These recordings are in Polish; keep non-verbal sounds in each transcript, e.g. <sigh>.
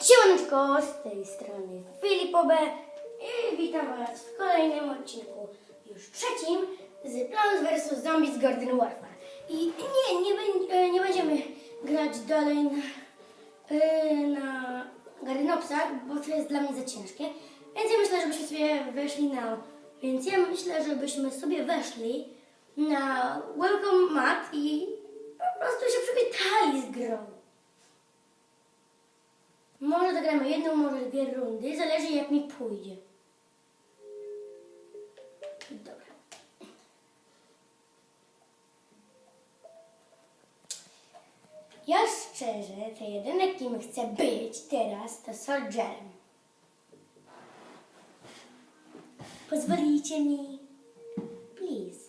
Siemaneczko, z tej strony Filipobe i witam Was w kolejnym odcinku, już trzecim, z Plants vs. Zombies Garden Warfare. I nie, nie, e, nie będziemy grać dalej na, e, na Gardenopsach, bo to jest dla mnie za ciężkie. Więc ja myślę, żebyśmy sobie weszli na... Więc ja myślę, żebyśmy sobie weszli na Welcome Mat i po prostu się przywitali z grą. Może zagramy jedną, może dwie rundy, zależy jak mi pójdzie. Dobra. Ja szczerze, to jedyne kim chcę być teraz, to Soldierem. Pozwolicie mi? Please.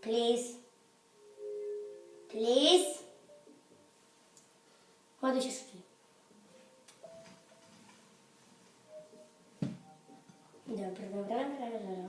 Please. Please. Ładuj się szybciej. Dobra, dobra, dobra, dobra.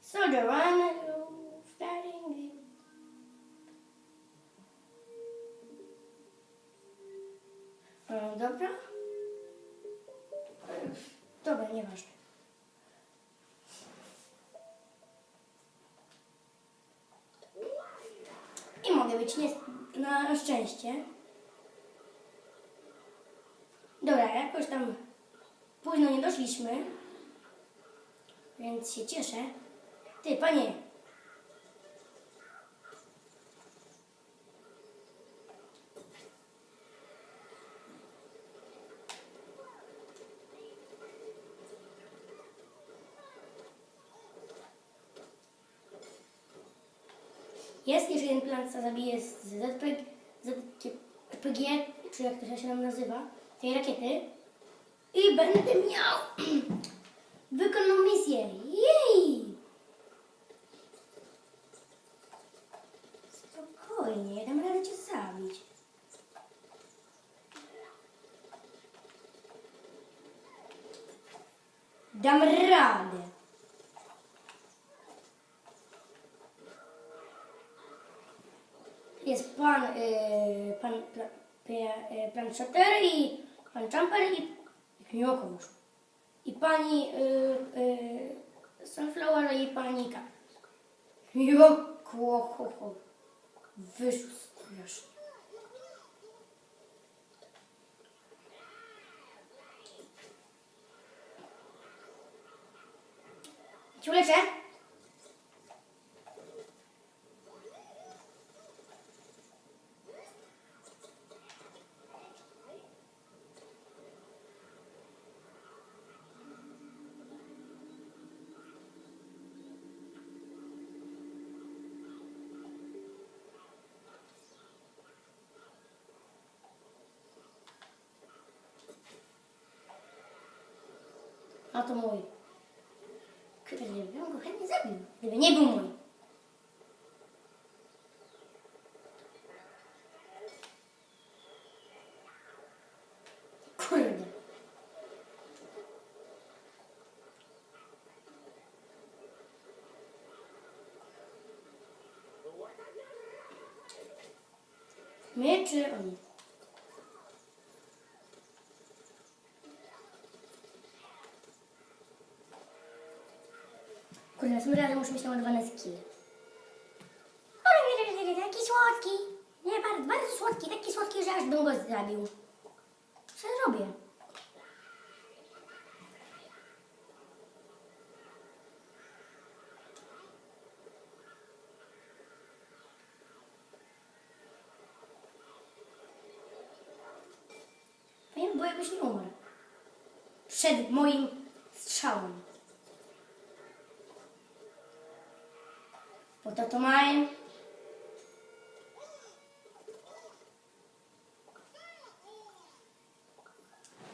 Soldier One, starting. E, Dobra. Dobra, nieważne. I mogę być nie, na szczęście. Dobra, jakoś tam późno nie doszliśmy, więc się cieszę. Ty, panie. Jest jeszcze jeden plan, co zabije z ZPG, ZPG, czy jak to się nam nazywa, tej rakiety. I będę miał <clears throat> Wykonomizjer. Jej! Spokojnie, ja dam radę cię zabić. Dam radę. Jest pan, yy, eh, eh, pan, pla, pia, yy, pan szater i pan jumper i, i. I pani y, y, Sunflower i pani Kap. Joko, ho, ho. Wyszło strasznie. Cię uleczę? A to mój. Kurde, ja bym go chętnie zabił, gdyby nie był mój. Kurde. My czy oni? Kurde, tym razem muszę mieć nie, nie, taki słodki. Nie, bardzo, bardzo słodki, taki słodki, że aż bym go zabił. Co ja robię? Bo jakoś nie umarł. Przed moim strzałem. Bo to to mają.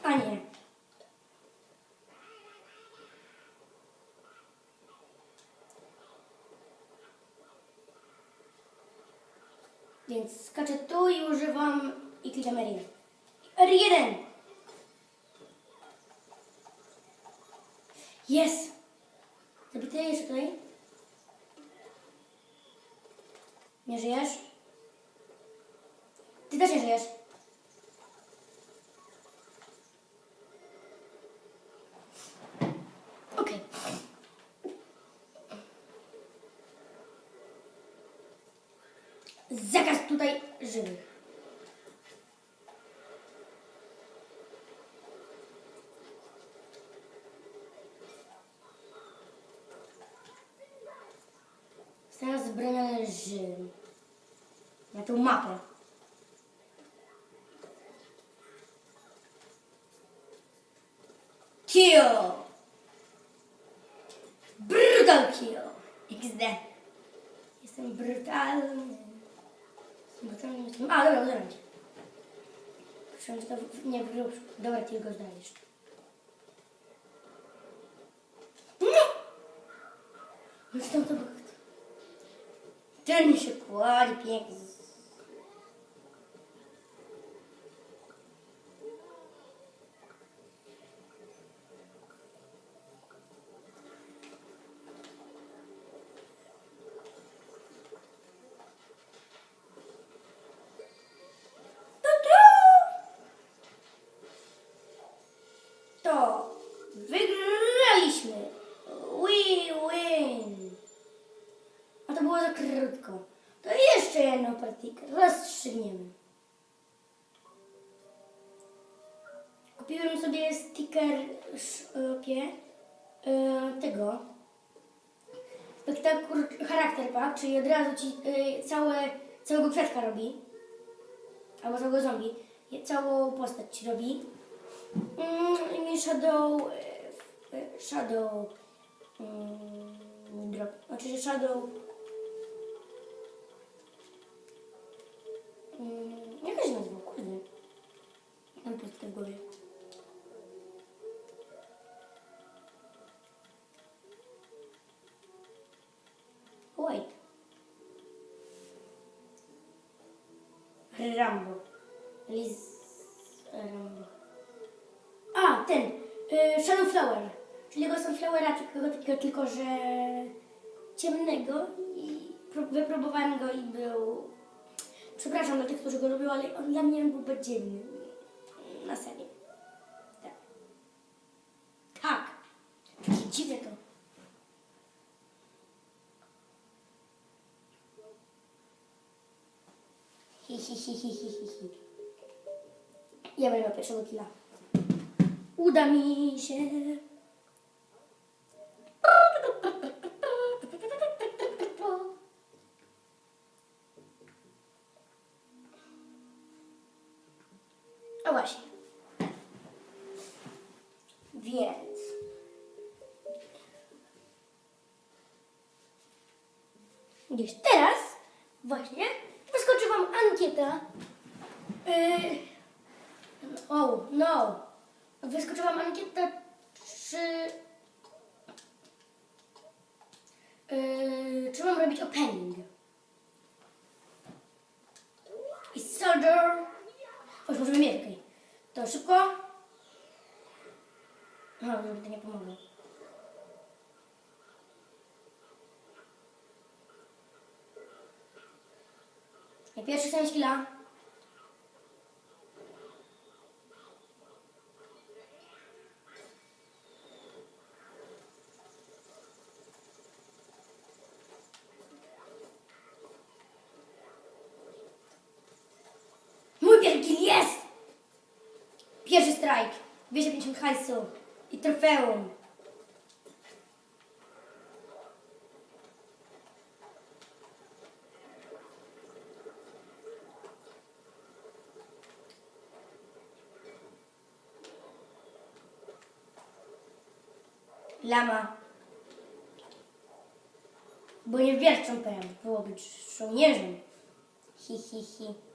A nie. Więc skaczę tu i używam i klikam R1. R1! Jest! Zabity jeszcze tutaj. Nie żyjesz? Ty też nie żyjesz. Okay. Zakaz tutaj żywych. Teraz. Na tą mapę. Kill! Brutal kill! XD. Jestem brutalny. Brutalny jestem. A, dobra, udaram cię. Przecież to nie wróć. Dobra, ty go zdajesz. Chodź tam to Ten się kładzie pięknie. To wygraliśmy. We win. A to było za krótko. To jeszcze jedną partyjkę. Rozstrzygniemy. Kupiłem sobie sticker szopie e, tego spektakl charakter pack, czyli od razu ci e, całe, całego kwiatka robi. Albo całego zombie. Całą postać ci robi. Mm, Shadow. e, e, Shadow. Mm, drop. Znaczy, Shadow. Mm, jak to się nazywa? Kurde. Mam pustkę w głowie. Że ciemnego i pró- wypróbowałem go i był... Przepraszam dla tych, którzy go lubią, ale on dla mnie był badziewny. Na serio. Tak. Tak. To. Hi. Ja będę pierwszego killa. Uda mi się. A właśnie. Więc. Gdzieś teraz, właśnie, wyskoczy Wam ankieta. Yy, oh, no. Wyskoczyła Wam ankieta, czy... Yy, czy mam robić opening? I soldier... Chodź, możemy mieć, okej. To szybko. No, żeby to nie pomogło. I pierwszy sens killa. Mój pierwszy kill jest! Pierwszy strajk. 250 hajsu i trofeum. Lama. Bo nie wierczą PM. Było być żołnierzem. Hi, hi, hi.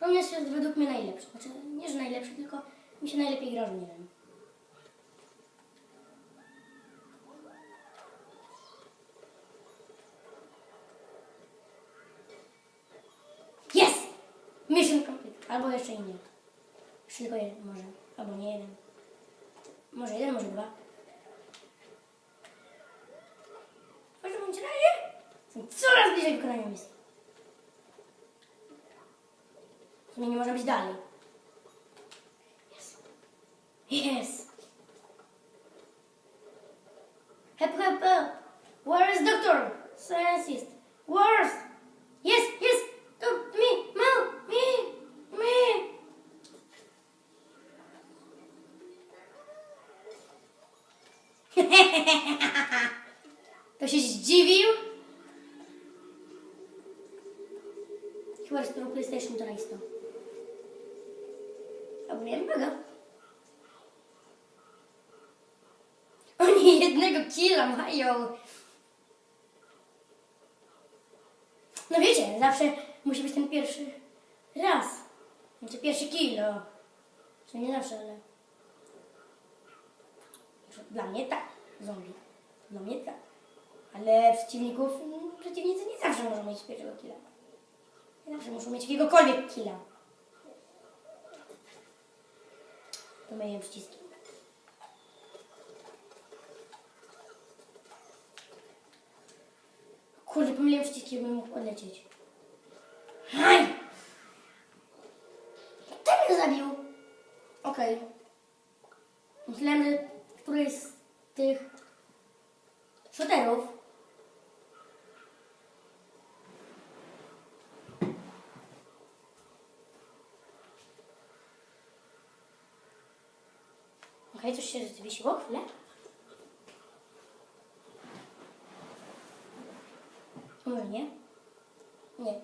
Żołnierz jest według mnie najlepszy. Znaczy, nie, że najlepszy, tylko mi się najlepiej gra żołnierzem. My nie możemy być dalej. Jest. Jest. Help, help, help. Where is doctor? scientist? Where's? Yes, yes. Come, me, mom, me, me. to <laughs> się zdziwił? Chyba, że z PlayStation to jest to. Mega. Oni jednego killa mają. No wiecie, zawsze musi być ten pierwszy raz. Znaczy pierwszy no. Że nie zawsze, ale... Znaczy, Dla mnie tak, zombie. Dla mnie tak. Ale przeciwników, mm, przeciwnicy nie zawsze muszą mieć pierwszego killa. Nie zawsze muszą mieć jakiegokolwiek killa. на моем списке. Коли по моем списке мы ему полететь. Okej, coś się zawiesiło? Chwilę. Może nie? Nie.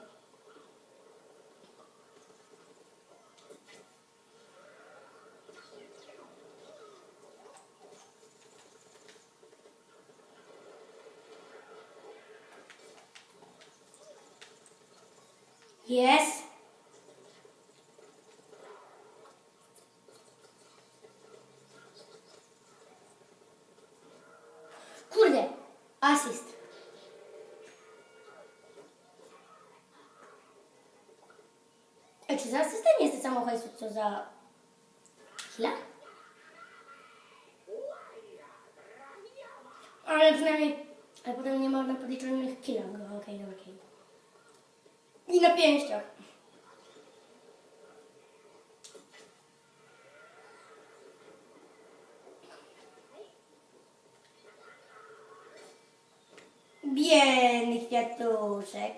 Jest. Kurde, asyst. A czy za asystę nie jest to samo hajsu, co za chwilę? Ale przynajmniej, ale potem nie ma na podliczonych. No, okej, dobra, okej. I na pięściach. Biedny kwiatuszek.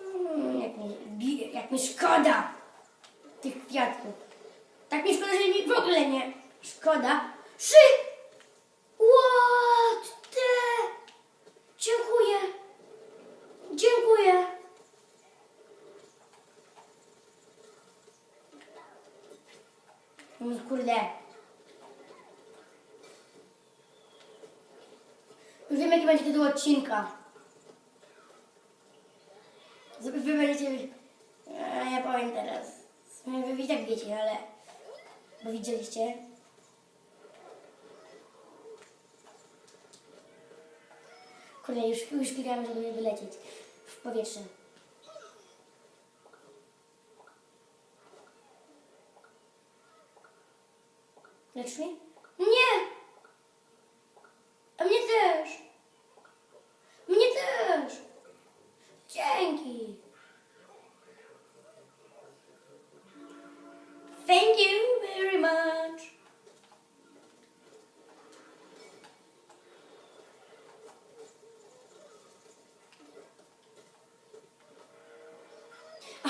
Mm, jak, mi, jak mi szkoda tych kwiatków. Tak mi szkoda, że mi w ogóle nie szkoda. Szy! What the? Dziękuję. Dziękuję. Mm, Kurde. Już wiem, jaki będzie tytuł odcinka. Wy będziecie... A ja powiem teraz. Wy i tak wiecie, ale... Bo widzieliście. Kurde, już, już klikałem, żeby wylecieć w powietrze. Lecz mnie?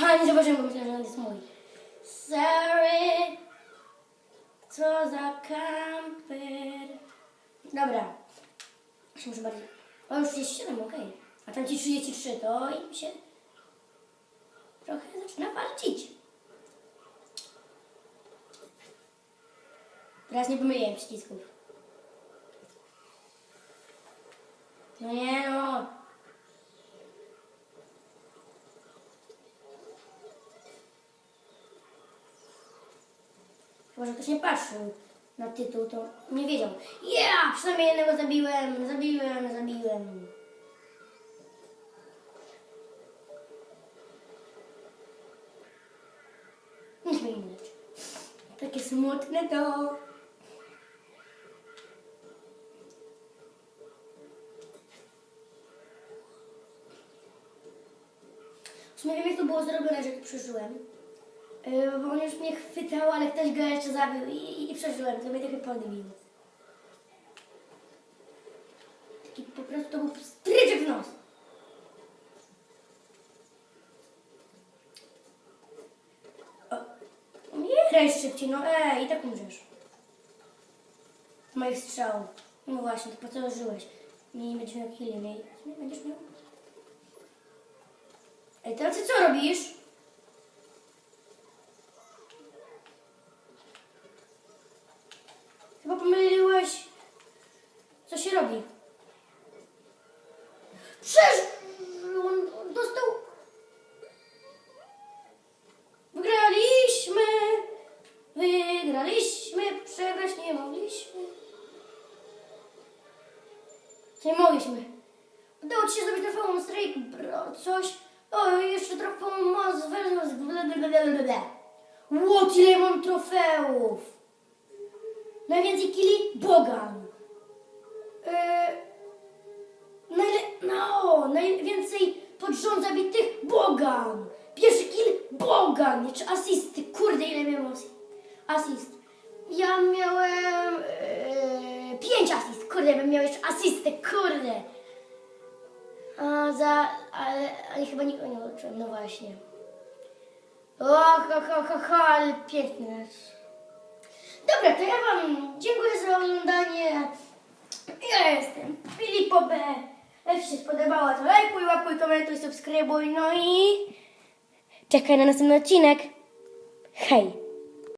Aha, nie zobaczyłem go, myślałem, że on jest mój. Sorry, co za kamper. Dobra. Już muszę bardziej... O, już 37, okej. A tam ci 33, to im się trochę zaczyna walczyć. Teraz nie pomyliłem przycisków. No nie no. Chyba, że ktoś nie patrzył na tytuł, to nie wiedział. Ja! Przynajmniej jednego zabiłem, zabiłem, zabiłem. Nic mnie nie. Takie smutne to. W sumie wiem, jak to było zrobione, że przeżyłem. Yy, bo on już mnie chwytał, ale ktoś go jeszcze zabił i, i, i przeżyłem. To mnie trochę podbił. Taki po prostu to był w nos. Umieraj szybciej, no ej, i tak umrzesz. Moich strzałów. No właśnie, to po co żyłeś? Nie będziesz miał nie? Nie będziesz miał? Ej, teraz ty co robisz? Chyba pomyliłeś, co się robi. Przecież on dostał... Wygraliśmy! Wygraliśmy! Przegrać nie mogliśmy. Nie mogliśmy. Udało ci się zrobić trofeum strajk, bro, coś. O, jeszcze trofeum moc, versus, blablabla. Łot, ile mam trofeów! Najwięcej kili? Bogan. Yy, najle... No, najwięcej pod rząd zabitych? Bogan. Pierwszy kill? Bogan. Jeszcze asysty. Kurde, ile miałem asy- asyst? Ja miałem yy, pięć asyst. Kurde, bym miał jeszcze asystę. Kurde. A za... Ale, ale chyba nikogo nie uczyłem. No właśnie. O, ho, ho, ho, ho, ale piękne. Dobra, to ja Wam dziękuję za oglądanie. Ja jestem Filipo B. Jak się spodobało, to lajkuj, łapuj, komentuj, subskrybuj, no i czekaj na następny odcinek. Hej!